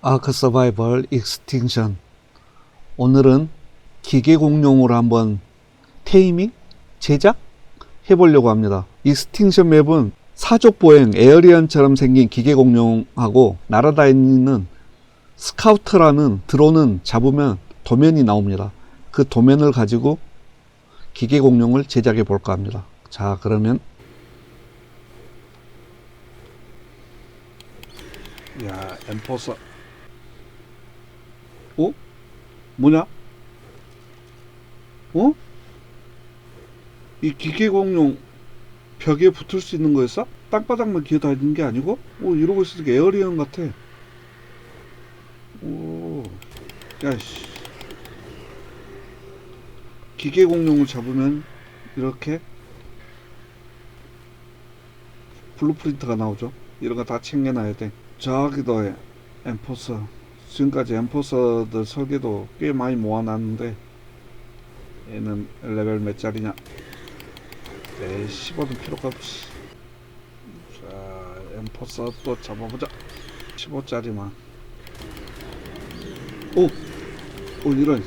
아크 서바이벌 익스팅션 오늘은 기계 공룡으로 한번 테이밍 제작 해보려고 합니다. 익스팅션 맵은 사족 보행 에어리언처럼 생긴 기계 공룡하고 날아다니는 스카우트라는 드론은 잡으면 도면이 나옵니다. 그 도면을 가지고 기계 공룡을 제작해 볼까 합니다. 자 그러면 야 엠포서 어? 뭐냐? 어? 이 기계 공룡 벽에 붙을 수 있는 거였어? 땅바닥만 기어다니는 게 아니고? 오 이러고 있으니까 에어리언 같아 오 야씨 기계 공룡을 잡으면 이렇게 블루프린트가 나오죠 이런 거 다 챙겨놔야 돼 저기도 엠포서 지금까지 엠포서들 설계도 꽤 많이 모아놨는데 얘는 레벨 몇 짜리냐? 에이 15도 필요가 없지 자 엠포서 또 잡아보자. 15짜리만. 오! 오 이런.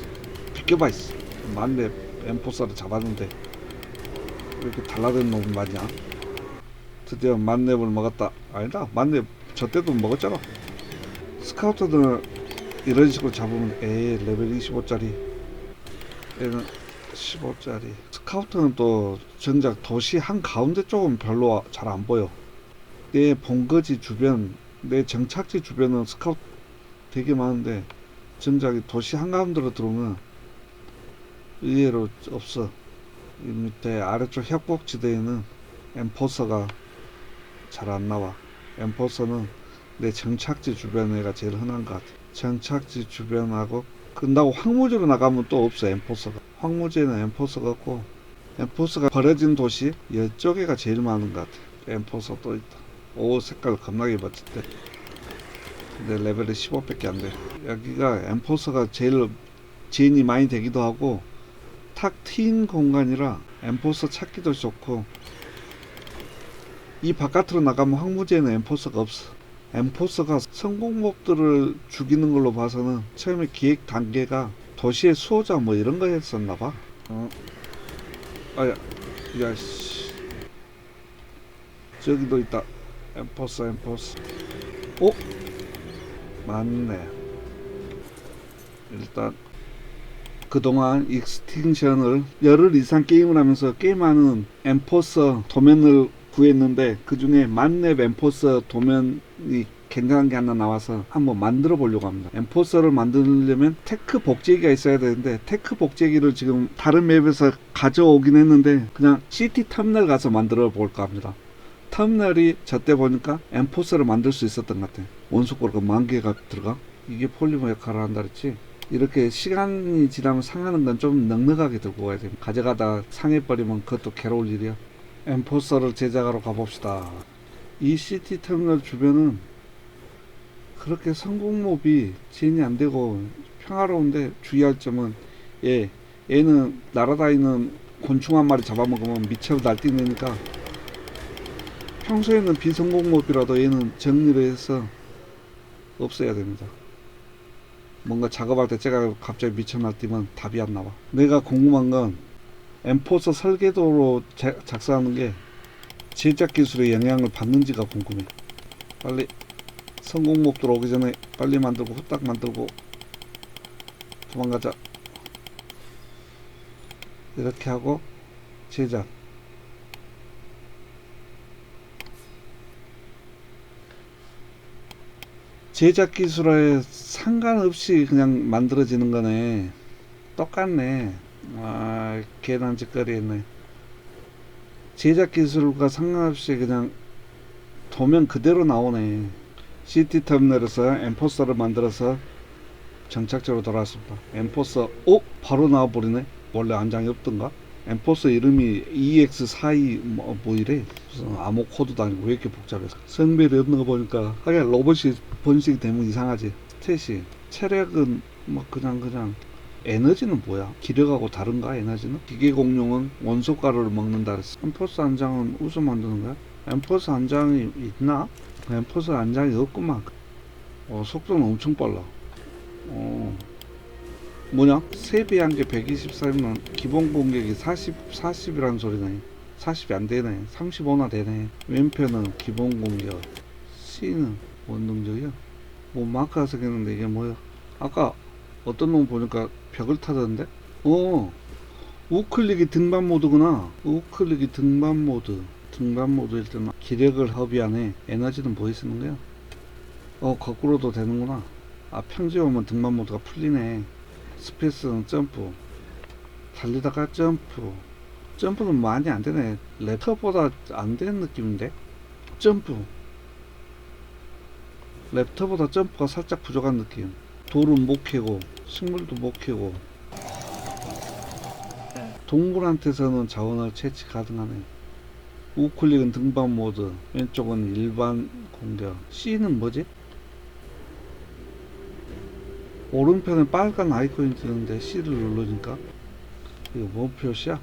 비켜봐 있어 만렙 엠포서를 잡았는데. 왜 이렇게 달라든 놈 말이야? 드디어 만렙을 먹었다. 아니다. 만렙 저 때도 먹었잖아 스카우트들 이런 식으로 잡으면 에이 레벨 25짜리 얘는 15짜리. 스카우트는 또 정작 도시 한 가운데 쪽은 별로 잘 안 보여. 내 본거지 주변 내 정착지 주변은 스카우트 되게 많은데 정작 이 도시 한가운데로 들어오면 의외로 없어. 이 밑에 아래쪽 협곡지대에는 엠포서가 잘 안 나와. 엠포서는 내 정착지 주변에가 제일 흔한 것 같아. 정착지 주변하고 끝나고 황무지로 나가면 또 없어 엠포서가. 황무지에는 엠포서가 없고 엠포서가 버려진 도시 이쪽에가 제일 많은 것 같아. 엠포서 또 있다. 오 색깔 겁나게 멋진데. 근데 레벨이 15밖에 안 돼. 여기가 엠포서가 제일 지인이 많이 되기도 하고 탁 트인 공간이라 엠포서 찾기도 좋고 이 바깥으로 나가면 황무지에는 엠포서가 없어. 엠포스가 성공목들을 죽이는 걸로 봐서는 처음에 기획 단계가 도시의 수호자 뭐 이런 거 했었나 봐. 어. 아야, 야, 씨. 저기도 있다. 엠포스, 엠포스. 어? 맞네. 일단, 그동안 익스팅션을 열흘 이상 게임을 하면서 게임하는 엠포서 도면을 구했는데 그 중에 만렙 엠포서 도면이 괜찮은 게 하나 나와서 한번 만들어 보려고 합니다. 엠포서를 만들려면 테크 복제기가 있어야 되는데 테크 복제기를 지금 다른 맵에서 가져오긴 했는데 그냥 CT 터미널 가서 만들어 볼까 합니다. 터미널이 저때 보니까 엠포서를 만들 수 있었던 것 같아. 원소꼬르가 만 개가 들어가? 이게 폴리머 역할을 한다 그랬지? 이렇게 시간이 지나면 상하는 건 좀 넉넉하게 들고 가야 됩니다. 가져가다 상해버리면 그것도 괴로울 일이야. 엠포서를 제작하러 가봅시다. 이 시티 터미널 주변은 그렇게 성공몹이 진이 안 되고 평화로운데 주의할 점은 얘 얘는 날아다니는 곤충 한 마리 잡아먹으면 미쳐 날뛰니까 평소에는 비성공몹이라도 얘는 정리를 해서 없애야 됩니다. 뭔가 작업할 때 제가 갑자기 미쳐 날뛰면 답이 안 나와. 내가 궁금한 건 엠포서 설계도로 자- 작성하는 게 제작 기술의 영향을 받는지가 궁금해. 빨리 성공 목 들어오기 전에 빨리 만들고 후딱 만들고 도망가자. 이렇게 하고 제작. 제작 기술에 상관없이 그냥 만들어지는 거네. 똑같네. 아, 계란 짓거리 했네. 제작 기술과 상관없이 그냥 도면 그대로 나오네. CT 터미널에서 엠포서를 만들어서 정착지로 돌아왔습니다. 엠포서, 어? 바로 나와버리네? 원래 안장이 없던가? 엠포서 이름이 EX42 뭐, 뭐 이래? 무슨 암호 코드도 아니고 왜 이렇게 복잡해서 성별이 없는 거 보니까 하긴 로봇이 번식이 되면 이상하지 스탯이 체력은 뭐 그냥 그냥 에너지는 뭐야? 기력하고 다른가 에너지는? 기계 공룡은 원소 가루를 먹는다 그랬어. 엠포스 안장은 우수 만드는 거야? 엠포스 안장이 있나? 엠포스 안장이 없구만. 어, 속도는 엄청 빨라. 어, 뭐냐? 세배한 게 124면 기본 공격이 40, 40이라는 소리네. 40이 안 되네. 35나 되네. 왼편은 기본 공격. C는 원동력이야. 뭐 마크가 생겼는데 이게 뭐야? 아까 어떤 놈 보니까 벽을 타던데? 어, 우클릭이 등반 모드구나. 우클릭이 등반 모드. 등반 모드일 때는 기력을 허비하네. 에너지는 뭐 쓰는 거야? 어, 거꾸로도 되는구나. 아, 평지 오면 등반 모드가 풀리네. 스페이스는 점프. 달리다가 점프. 점프는 많이 안 되네. 랩터보다 안 되는 느낌인데? 점프. 랩터보다 점프가 살짝 부족한 느낌. 돌은 못 캐고, 식물도 못 캐고. 동물한테서는 자원을 채취 가능하네. 우클릭은 등반 모드, 왼쪽은 일반 공격. C는 뭐지? 오른편에 빨간 아이콘이 뜨는데 C를 누르니까 이거 뭔 표시야?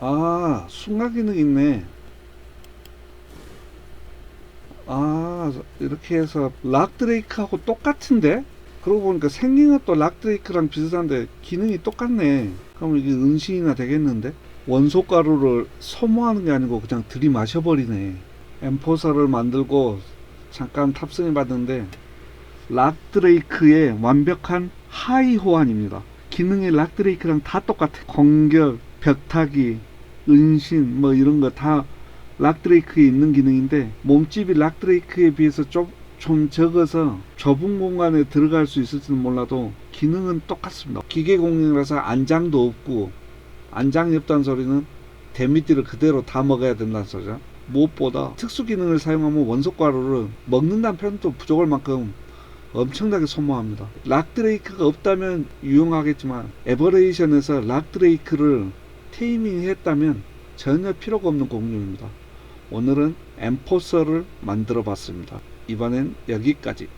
아 순간 기능 있네 아 이렇게 해서 락드레이크하고 똑같은데? 그러고 보니까 생긴 것도 락드레이크랑 비슷한데 기능이 똑같네 그럼 이게 은신이나 되겠는데? 원소 가루를 소모하는 게 아니고 그냥 들이마셔 버리네 엠포서를 만들고 잠깐 탑승해 봤는데 락드레이크의 완벽한 하이 호환입니다. 기능이 락드레이크랑 다 똑같아. 공격, 벽타기, 은신 뭐 이런 거 다 락드레이크에 있는 기능인데 몸집이 락드레이크에 비해서 좀, 좀 적어서 좁은 공간에 들어갈 수 있을지는 몰라도 기능은 똑같습니다. 기계 공격이라서 안장도 없고 안장이 없다는 소리는 데미지를 그대로 다 먹어야 된다는 소리죠. 무엇보다 특수 기능을 사용하면 원소가루를 먹는다는 표현도 부족할 만큼 엄청나게 소모합니다. 락드레이크가 없다면 유용하겠지만 에버레이션에서 락드레이크를 테이밍 했다면 전혀 필요가 없는 공룡입니다. 오늘은 엠포서를 만들어 봤습니다. 이번엔 여기까지.